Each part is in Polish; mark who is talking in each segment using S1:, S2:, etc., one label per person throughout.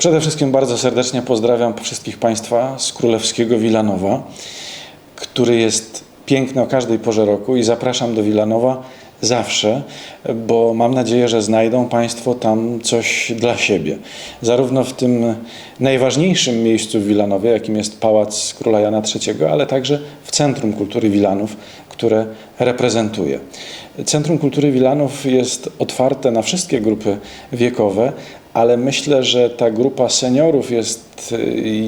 S1: Przede wszystkim bardzo serdecznie pozdrawiam wszystkich Państwa z królewskiego Wilanowa, który jest piękny o każdej porze roku i zapraszam do Wilanowa zawsze, bo mam nadzieję, że znajdą Państwo tam coś dla siebie. Zarówno w tym najważniejszym miejscu w Wilanowie, jakim jest Pałac Króla Jana III, ale także w Centrum Kultury Wilanów, które reprezentuję. Centrum Kultury Wilanów jest otwarte na wszystkie grupy wiekowe, ale myślę, że ta grupa seniorów jest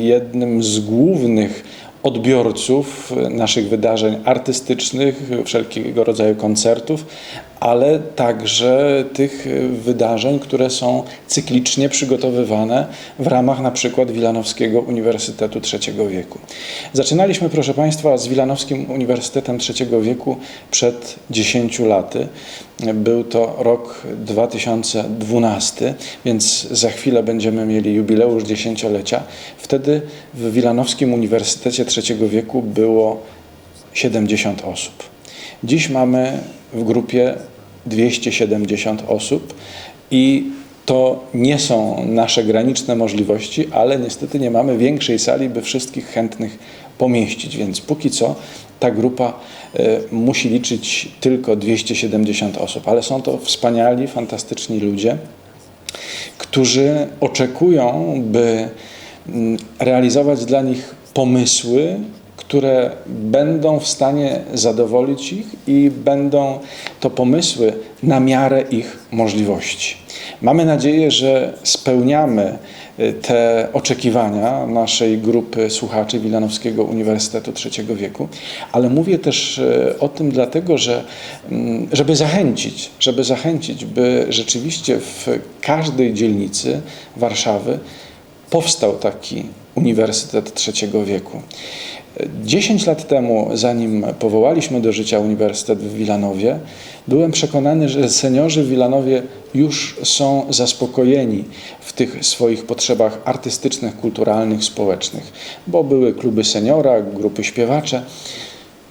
S1: jednym z głównych odbiorców naszych wydarzeń artystycznych, wszelkiego rodzaju koncertów, ale także tych wydarzeń, które są cyklicznie przygotowywane w ramach na przykład Wilanowskiego Uniwersytetu III wieku. Zaczynaliśmy, proszę Państwa, z Wilanowskim Uniwersytetem III wieku przed 10 laty. Był to rok 2012, więc za chwilę będziemy mieli jubileusz dziesięciolecia. Wtedy w Wilanowskim Uniwersytecie III wieku było 70 osób. Dziś mamy w grupie 270 osób i to nie są nasze graniczne możliwości, ale niestety nie mamy większej sali, by wszystkich chętnych pomieścić, więc póki co ta grupa y, musi liczyć tylko 270 osób, ale są to wspaniali, fantastyczni ludzie, którzy oczekują, by mm, realizować dla nich pomysły, które będą w stanie zadowolić ich i będą to pomysły na miarę ich możliwości. Mamy nadzieję, że spełniamy y, te oczekiwania naszej grupy słuchaczy Wilanowskiego Uniwersytetu III wieku, ale mówię też y, o tym dlatego, że mm, żeby zachęcić, żeby zachęcić, by rzeczywiście w każdej dzielnicy Warszawy powstał taki Uniwersytet III wieku. 10 lat temu, zanim powołaliśmy do życia Uniwersytet w Wilanowie, byłem przekonany, że seniorzy w Wilanowie już są zaspokojeni w tych swoich potrzebach artystycznych, kulturalnych, społecznych, bo były kluby seniora, grupy śpiewacze.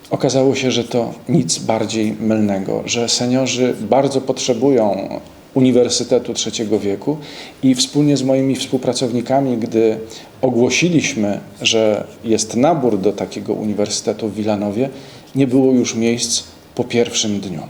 S1: Okazało się, że to nic bardziej mylnego, że seniorzy bardzo potrzebują Uniwersytetu III wieku i wspólnie z moimi współpracownikami, gdy ogłosiliśmy, że jest nabór do takiego uniwersytetu w Wilanowie, nie było już miejsc po pierwszym dniu.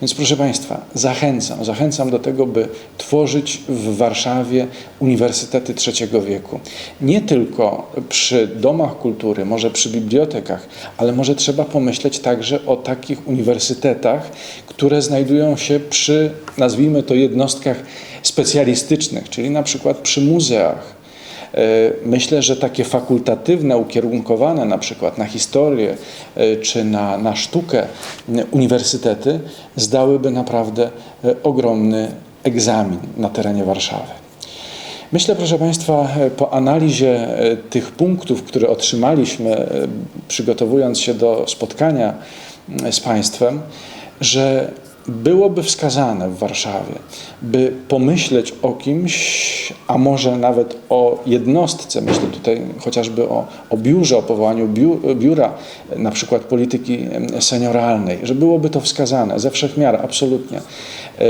S1: Więc proszę Państwa, zachęcam, zachęcam do tego, by tworzyć w Warszawie uniwersytety trzeciego wieku. Nie tylko przy domach kultury, może przy bibliotekach, ale może trzeba pomyśleć także o takich uniwersytetach, które znajdują się przy, nazwijmy to, jednostkach specjalistycznych, czyli na przykład przy muzeach, myślę, że takie fakultatywne, ukierunkowane na przykład na historię e, czy na, na sztukę uniwersytety zdałyby naprawdę e, ogromny egzamin na terenie Warszawy. Myślę, proszę Państwa, po analizie tych punktów, które otrzymaliśmy, przygotowując się do spotkania z Państwem, że byłoby wskazane w Warszawie, by pomyśleć o kimś, a może nawet o jednostce, myślę tutaj chociażby o, o biurze, o powołaniu biura, na przykład polityki senioralnej, że byłoby to wskazane ze wszech miar, absolutnie. E,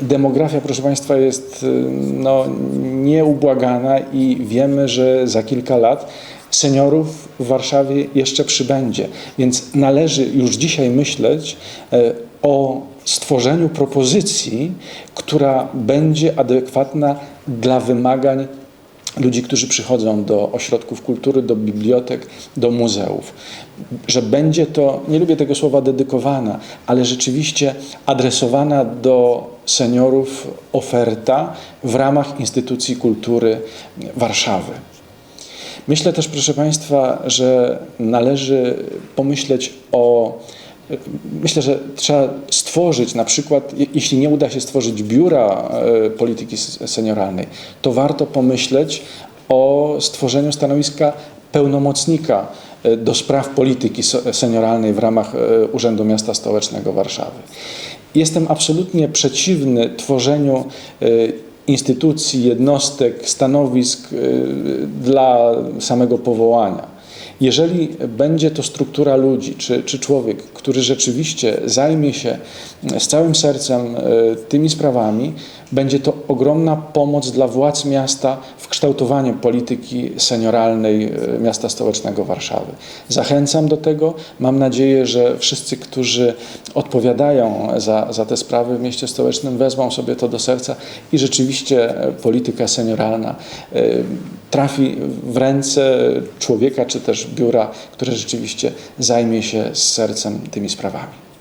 S1: demografia, proszę Państwa, jest no, nieubłagana i wiemy, że za kilka lat seniorów w Warszawie jeszcze przybędzie, więc należy już dzisiaj myśleć e, o stworzeniu propozycji, która będzie adekwatna dla wymagań ludzi, którzy przychodzą do ośrodków kultury, do bibliotek, do muzeów. Że będzie to, nie lubię tego słowa dedykowana, ale rzeczywiście adresowana do seniorów oferta w ramach instytucji kultury Warszawy. Myślę też, proszę Państwa, że należy pomyśleć o Myślę, że trzeba stworzyć, na przykład, jeśli nie uda się stworzyć biura e, polityki senioralnej, to warto pomyśleć o stworzeniu stanowiska pełnomocnika e, do spraw polityki senioralnej w ramach e, Urzędu Miasta Stołecznego Warszawy. Jestem absolutnie przeciwny tworzeniu instytucji, jednostek, stanowisk dla samego powołania. Jeżeli będzie to struktura ludzi, czy, czy człowiek, który rzeczywiście zajmie się z całym sercem e, tymi sprawami, będzie to ogromna pomoc dla władz miasta w kształtowaniu polityki senioralnej e, miasta stołecznego Warszawy. Zachęcam do tego. Mam nadzieję, że wszyscy, którzy odpowiadają za, za te sprawy w mieście stołecznym, wezmą sobie to do serca i rzeczywiście e, polityka senioralna trafi w ręce człowieka czy też biura, które rzeczywiście zajmie się z sercem tymi sprawami.